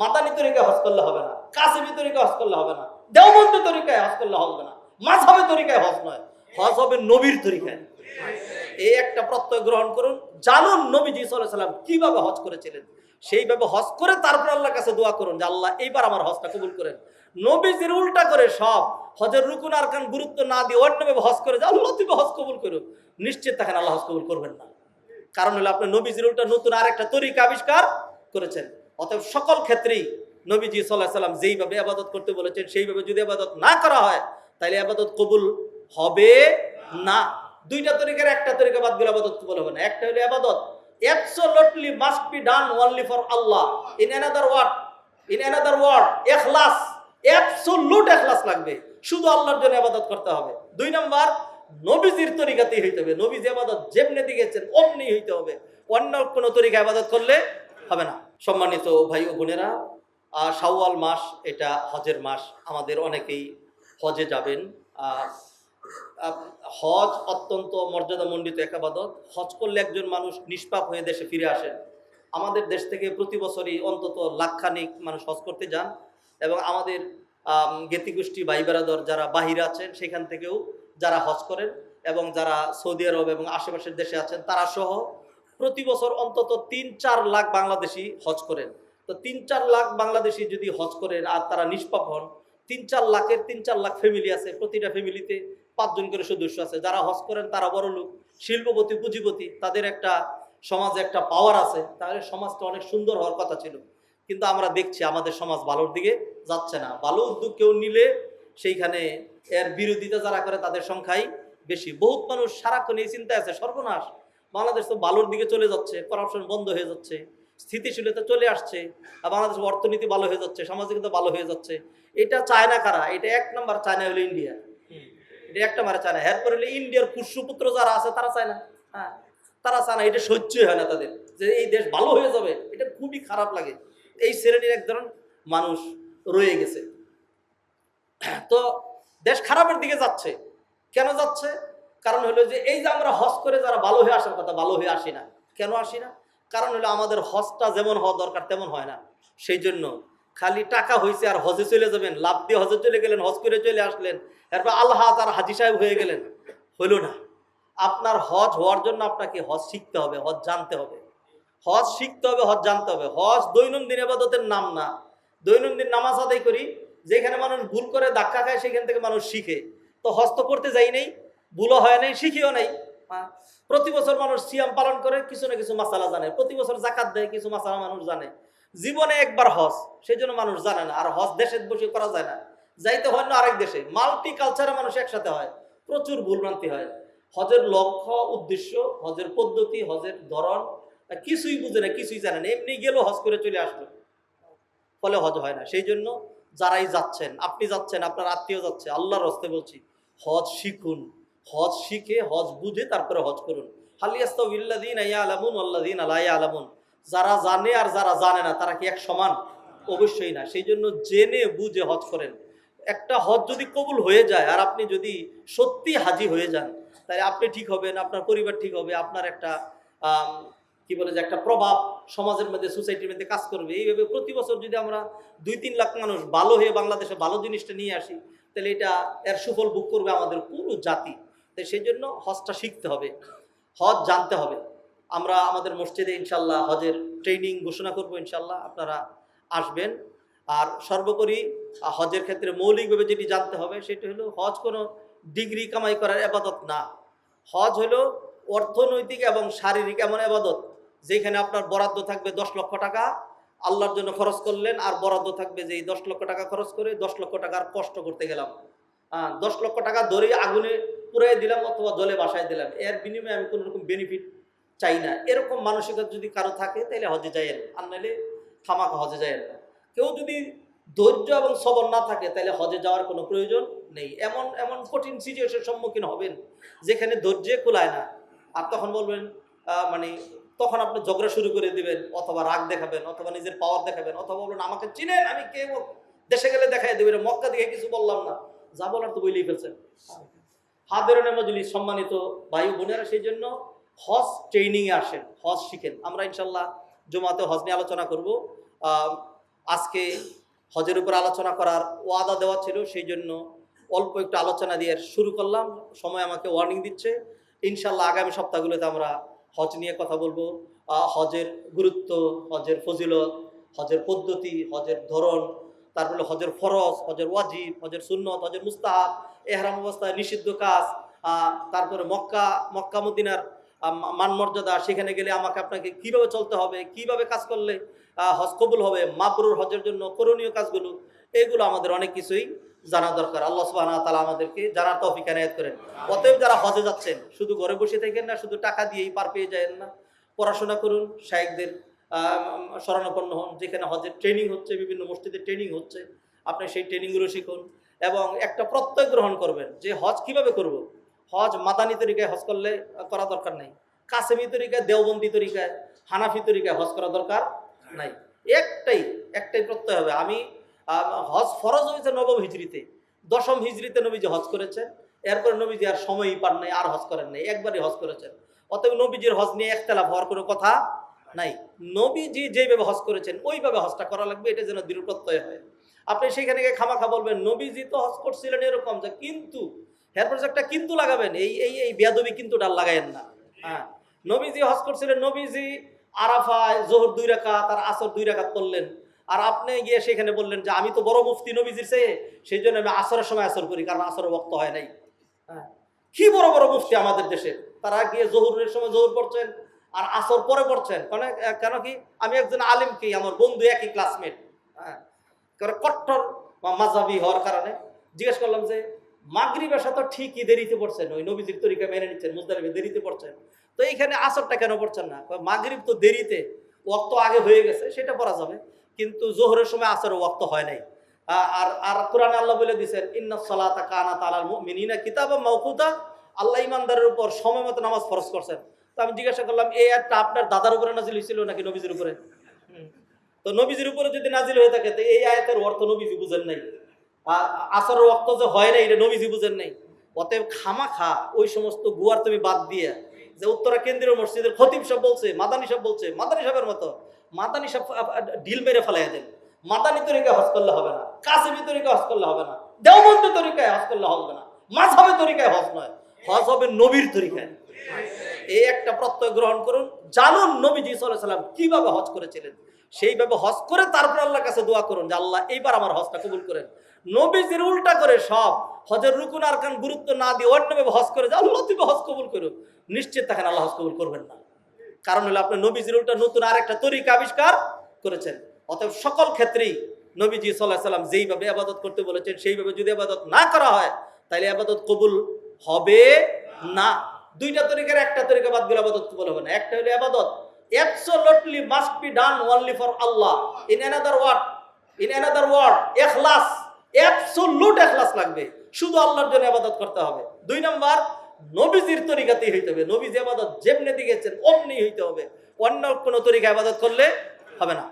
মাদানি তরিকায় হজ করলে হবে না কাসিমি তরিকায় হজ করলে হবে না, দেওবন্দি তরিকায় হজ করলে হবে না মাঝহাবে তরিকায় হজ নয়, হজ হবে নবীর তরিকায়। এই একটা প্রত্যয় গ্রহণ করুন, জানুন নবীজি সাল্লাম কীভাবে হজ করেছিলেন। সেইভাবে হজ করে তারপর আল্লাহর কাছে দোয়া করুন যে আল্লাহ এইবার আমার হজটা কবুল করেন। নবীজির উল্টা করে সব, হজের রুকুন আর কান গুরুত্ব না দিয়ে অন্যভাবে হজ করে যে আল্লাহ তুমি হজ কবুল করো। নিশ্চিত থাকেন আল্লাহ হজ কবুল করবেন না। কারণ হলো আপনি নবীজির উল্টা নতুন আরেকটা তরিকা আবিষ্কার করেছেন। অতএব সকল ক্ষেত্রেই নবীজি সাল্লাহ সাল্লাম যেইভাবে আবাদত করতে বলেছেন, সেইভাবে যদি আবাদত না করা হয় তাহলে আবাদত কবুল হবে না। দুইটা তরিকার একটা তরিকা বাদ দিলে আবাদত কবুল হবে না। একটা হলো আবাদত। Absolutely must be done only for Allah. In another word, in another word Ikhlas absolute ইখলাস লাগবে। শুধু আল্লাহর জন্য আবাদত করতে হবে। দুই নাম্বার, নবীজির তরিকাতেই হইতে হবে। নবীজি আবাদত যেমনি দিয়েছেন, অমনি হইতে হবে। অন্য কোনো তরিকা আবাদত করলে হবে না। সম্মানিত ভাই ও বোনেরা আহ, শাওয়াল মাস এটা হজের মাস আমাদের অনেকেই হজে যাবেন। হজ অত্যন্ত মর্যাদামণ্ডিত এক আবাদত। হজ করলে একজন মানুষ নিষ্পাপ হয়ে দেশে ফিরে আসেন আমাদের দেশ থেকে প্রতি বছরই অন্তত লাখখানিক মানুষ হজ করতে যান এবং আমাদের গেতিগোষ্ঠী জ্ঞাতিগোষ্ঠী ভাই বেরাদর যারা বাহিরে আছেন সেখান থেকেও যারা হজ করেন এবং যারা সৌদি আরব এবং আশেপাশের দেশে আছেন তারা সহ প্রতি বছর অন্তত তিন চার লাখ বাংলাদেশি হজ করেন। তো তিন চার লাখ বাংলাদেশি যদি হজ করেন আর তারা নিষ্পাপ হন, তিন চার লাখের তিন চার লাখ ফ্যামিলি আছে, প্রতিটা ফ্যামিলিতে পাঁচজন করে সদস্য আছে। যারা হজ করেন তারা বড় লোক, শিল্পপতি, পুঁজিপতি, তাদের একটা সমাজে একটা পাওয়ার আছে। তাহলে সমাজটা অনেক সুন্দর হওয়ার কথা ছিল। কিন্তু আমরা দেখছি আমাদের সমাজ ভালোর দিকে যাচ্ছে না। ভালো উদ্যোগ কেউ নিলে সেইখানে এর বিরোধিতা যারা করে তাদের সংখ্যাই বেশি। বহুত মানুষ সারাক্ষণ এই চিন্তায় আছে, সর্বনাশ। বাংলাদেশ তো ভালোর দিকে চলে যাচ্ছে করাপশন বন্ধ হয়ে যাচ্ছে স্থিতিশীলতা চলে আসছে আর বাংলাদেশের অর্থনীতি ভালো হয়ে যাচ্ছে সামাজিকতা ভালো হয়ে যাচ্ছে। এটা চায়না কারা? এটা এক নম্বর চায়না হলো ইন্ডিয়া। এটা একটা মারে চায়না। এরপরে হলো ইন্ডিয়ার পুষ্যপুত্র যারা আছে তারা চায় না হ্যাঁ। তারা চায় না এটা সহ্য হয় না তাদের। যে এই দেশ ভালো হয়ে যাবে এটা খুবই খারাপ লাগে। এই শ্রেণির এক ধরনের মানুষ রয়ে গেছে। তো দেশ খারাপের দিকে যাচ্ছে। কেন যাচ্ছে? কারণ হলো যে এই যে আমরা হজ করে যারা ভালো হয়ে আসার কথা, ভালো হয়ে আসি না, কেন আসি না? কারণ হলো আমাদের হজটা যেমন হওয়া দরকার তেমন হয় না। সেই জন্য খালি টাকা হয়েছে আর হজে চলে যাবেন, লাভ দিয়ে হজে চলে গেলেন, হজ করে চলে আসলেন, এরপর আল্লাহ আর হাজি সাহেব হয়ে গেলেন, হলো না। আপনার হজ হওয়ার জন্য আপনাকে হজ শিখতে হবে, হজ জানতে হবে। হজ শিখতে হবে, হজ জানতে হবে। হজ দৈনন্দিন এবাদতের নাম না। দৈনন্দিন নামাজ আদায় করি, যেখানে মানুষ ভুল করে, ধাক্কা খায়, সেখান থেকে মানুষ শিখে। তো হজ তো করতে যাই নাই ভুলও হয় নাই শিখিও নাই। প্রতি বছর মানুষ সিয়াম পালন করে কিছু না কিছু মাসালা জানে। প্রতি বছর জাকাত দেয় কিছু মাসালা মানুষ জানে। জীবনে একবার হজ সেই জন্য মানুষ জানে না। আর হজ দেশে বসে করা যায় না। যাইতে হয় না আরেক দেশে। মাল্টি কালচারে মানুষ একসাথে হয়। প্রচুর ভুলভ্রান্তি হয়। হজের লক্ষ্য উদ্দেশ্য হজের পদ্ধতি হজের ধরন কিছুই বুঝে না কিছুই জানে না। এমনি গেলেও হজ করে চলে আসলো। ফলে হজ হয় না। সেই জন্য যারাই যাচ্ছেন আপনি যাচ্ছেন আপনার আত্মীয় যাচ্ছে আল্লাহর হস্তে বলছি হজ শিখুন। হজ শিখে, হজ বুঝে তারপরে হজ করুন। আইয়া আলামুন আলামুন যারা জানে আর যারা জানে না, তারা কি এক সমান? অবশ্যই না। সেই জন্য জেনে বুঝে হজ করেন। একটা হজ যদি কবুল হয়ে যায় আর আপনি যদি সত্যি হাজি হয়ে যান, তাহলে আপনি ঠিক হবেন, আপনার পরিবার ঠিক হবে, আপনার একটা কি বলে যে একটা প্রভাব সমাজের মধ্যে, সোসাইটির মধ্যে কাজ করবে। এইভাবে প্রতি বছর যদি আমরা দুই তিন লাখ মানুষ ভালো হয়ে বাংলাদেশে ভালো জিনিসটা নিয়ে আসি, তাহলে এটা এর সুফল ভোগ করবে আমাদের পুরো জাতি। তাই সেই জন্য হজটা শিখতে হবে। হজ জানতে হবে। আমরা আমাদের মসজিদে ইনশাল্লাহ হজের ট্রেনিং ঘোষণা করব ইনশাল্লাহ, আপনারা আসবেন। আর সর্বোপরি হজের ক্ষেত্রে মৌলিকভাবে যেটি জানতে হবে সেটি হলো হজ কোনো ডিগ্রি কামাই করার আবাদত না। হজ হলো অর্থনৈতিক এবং শারীরিক এমন আবাদত যেখানে আপনার বরাদ্দ থাকবে দশ লক্ষ টাকা, আল্লাহর জন্য খরচ করলেন আর বরাদ্দ থাকবে যে এই দশ লক্ষ টাকা খরচ করে দশ লক্ষ টাকার কষ্ট করতে গেলাম। দশ লক্ষ টাকা ধরে আগুনে পুরাই দিলাম অথবা জলে বাসায় দিলাম, এর বিনিময়ে আমি কোনো রকম বেনিফিট চাই না। এরকম মানসিকতা যদি কারও থাকে তাহলে হজে যাইয়েন আর নাহলে খামাখা হজে যাইয়েন না। কেউ যদি ধৈর্য এবং সবর না থাকে তাহলে হজে যাওয়ার কোনো প্রয়োজন নেই। এমন এমন কঠিন সিচুয়েশনের সম্মুখীন হবেন, যেখানে ধৈর্যে কুলায় না। আর তখন বলবেন মানে তখন আপনি ঝগড়া শুরু করে দিবেন, অথবা রাগ দেখাবেন, অথবা নিজের পাওয়ার দেখাবেন, অথবা বলবেন, আমাকে চিনেন, আমি কে? দেশে গেলে দেখাই দেবেন মক্কা দিকে কিছু বললাম না। যা বলার তো বইলেই ফেলছেন। হাদেরনে মজলিস সম্মানিত ভাই বোনেরা, সেই জন্য হজ ট্রেনিংয়ে আসেন, হজ শিখেন। আমরা ইনশাল্লাহ জমাতে হজ নিয়ে আলোচনা করব। আজকে হজের উপর আলোচনা করার ওয়াদা দেওয়া ছিল, সেই জন্য অল্প একটু আলোচনা দিয়ে শুরু করলাম। সময় আমাকে ওয়ার্নিং দিচ্ছে। ইনশাল্লাহ আগামী সপ্তাহগুলোতে আমরা হজ নিয়ে কথা বলব। হজের গুরুত্ব, হজের ফজিলত, হজের পদ্ধতি, হজের ধরন তারপরে হজের ফরজ হজের ওয়াজিব হজের সুন্নত হজের মুস্তাহাব এহরাম অবস্থায় নিষিদ্ধ কাজ তারপরে মক্কা মক্কা মদিনার আহ, মা- মান মর্যাদা সেখানে গেলে আমাকে আপনাকে কীভাবে চলতে হবে কীভাবে কাজ করলে হজ কবুল হবে মাবরুর হজের জন্য করণীয় কাজগুলো এগুলো আমাদের অনেক কিছুই জানা দরকার। আল্লাহ সুবাহ তালা আমাদেরকে জানার তৌফিক এনায়ত করেন। অতএব যারা হজে যাচ্ছেন শুধু ঘরে বসে থাকেন না শুধু টাকা দিয়েই পার পেয়ে যায় না পড়াশোনা করুন শায়েকদের শরণাপন্ন হন, যেখানে হজের ট্রেনিং হচ্ছে, বিভিন্ন মসজিদে ট্রেনিং হচ্ছে। আপনি সেই ট্রেনিংগুলো শিখুন। এবং একটা প্রত্যয় গ্রহণ করবেন যে হজ কীভাবে করব? হজ মাদানি তরিকায় হজ করলে করা দরকার নেই। কাসেমি তরিকায়, দেওবন্দি তরিকায়, হানাফি তরিকায় হজ করা দরকার নাই। একটাই একটাই প্রত্যয় হবে। আমি হজ ফরজ হয়েছে নবম হিজড়িতে। দশম হিজড়িতে নবীজি হজ করেছেন। এরপরে নবীজি আর সময়ই পান নাই, আর হজ করেন নাই। একবারই হজ করেছেন। অতএব নবীজির হজ নিয়ে একতলাপ হওয়ার কোনো কথা নাই। নবীজি যেভাবে হজ করেছেন, ওইভাবে হজটা করা লাগবে, এটা যেন দৃঢ় প্রত্যয় হয়। আপনি সেখানে গিয়ে খামাখা বলবেন, নবীজি তো হজ করছিলেন এরকম যে, কিন্তু এরপর একটা কিন্তু লাগাবেন, এই এই এই বেয়াদবি কিন্তু ডাল লাগায়েন না। হ্যাঁ নবীজি হজ করছিলেন, নবীজি আরাফায় জোহর দুই রাখা তার আসর দুই রাখাত করলেন আর আপনি গিয়ে সেখানে বললেন যে, আমি তো বড় মুফতি নবীজির চেয়ে, সেই জন্য আমি আসরের সময় আসর করি, কারণ আসরের বক্ত হয় নাই। হ্যাঁ কি বড় বড় মুফতি আমাদের দেশে? তারা গিয়ে জহুরের সময় জহুর পড়ছেন আর আসর পরে পড়ছেন। কেন কেন কি? আমি একজন আলিম কি? আমার বন্ধু একই ক্লাসমেট হ্যাঁ। কট্টর বা মাজাবি হওয়ার কারণে জিজ্ঞেস করলাম যে মাগরি বাসা তো ঠিকই দেরিতে পড়ছেন? ওই নবীজির তরিকা মেনে নিচ্ছেন, মুজদালিফে দেরিতে পড়ছেন। তো এইখানে আসরটা কেন পড়ছেন না? মাগরিব তো দেরিতে, ওয়াক্ত আগে হয়ে গেছে, সেটা পড়া যাবে। কিন্তু জোহরের সময় আসরের ওয়াক্ত হয় নাই। আর আর কোরআন আল্লাহ বলে দিয়েছেন, ইন্না সালাতা কানা তালাল মুমিনিনা কিতাবা মাওকুতা আল্লাহ ইমানদারের উপর সময় মতো নামাজ ফরজ করছেন। তো আমি জিজ্ঞাসা করলাম, এই একটা আপনার দাদার উপরে নাজিল হয়েছিল নাকি নবীজির উপরে। তো নবীজির উপরে যদি নাজিল হয়ে থাকে, তো এই আয়াতের অর্থ নবীজি বুঝেন নাই। আ- আসরের ওয়াক্ত যে হয় না এটা নবীজি বুঝেন নাই। অতএব খামা খা ওই সমস্ত গুয়ার তুমি বাদ দিয়ে। যে উত্তরা কেন্দ্রীয় মসজিদের খতিব সব বলছে, মাদানি সব বলছে, মাদানি সাহেবের মতো, মাদানি সব ঢিল মেরে ফেলাই দেন। মাদানি তরিকায় হজ করলে হবে না কাসিমি তরিকায় হজ করলে হবে না, দেওবন্দি তরিকায় হজ করলে হবে না, মাঝহাবে তরিকায় হজ নয়, হজ হবে নবীর তরিকায়। এই একটা প্রত্যয় গ্রহণ করুন। জানুন নবীজি সাল্লাহ সাল্লাম কীভাবে হজ করেছিলেন। সেইভাবে হজ করে তারপর আল্লাহর কাছে দোয়া করুন যে আল্লাহ এইবার আমার হজটা কবুল করেন। নবীজির উল্টা করে সব হজের রুকুন আর কান গুরুত্ব না দিয়ে অন্যভাবে হজ করে যে আল্লাহ তুমি হজ কবুল করো। নিশ্চিত থাকেন আল্লাহ হজ কবুল করবেন না। কারণ হলো আপনি নবীজির উল্টা নতুন আর একটা তরিকা আবিষ্কার করেছেন। অতএব সকল ক্ষেত্রেই নবীজি সাল্লাহ সাল্লাম যেইভাবে আবাদত করতে বলেছেন, সেইভাবে যদি আবাদত না করা হয় তাহলে আবাদত কবুল হবে না। দুইটা তরিকার, একটা তরিকা বাদ দিলে আবাদত কবুল হবে না। একটা হলো আবাদত। Absolutely must be done only for Allah. In another word, in another word Ikhlas absolute ইখলাস লাগবে। শুধু আল্লাহর জন্য আবাদত করতে হবে। দুই নাম্বার, নবীজির তরিকাতেই হইতে হবে। নবীজি আবাদত যেমনি দিয়েছেন, অমনি হইতে হবে। অন্য কোনো তরিকা আবাদত করলে হবে না।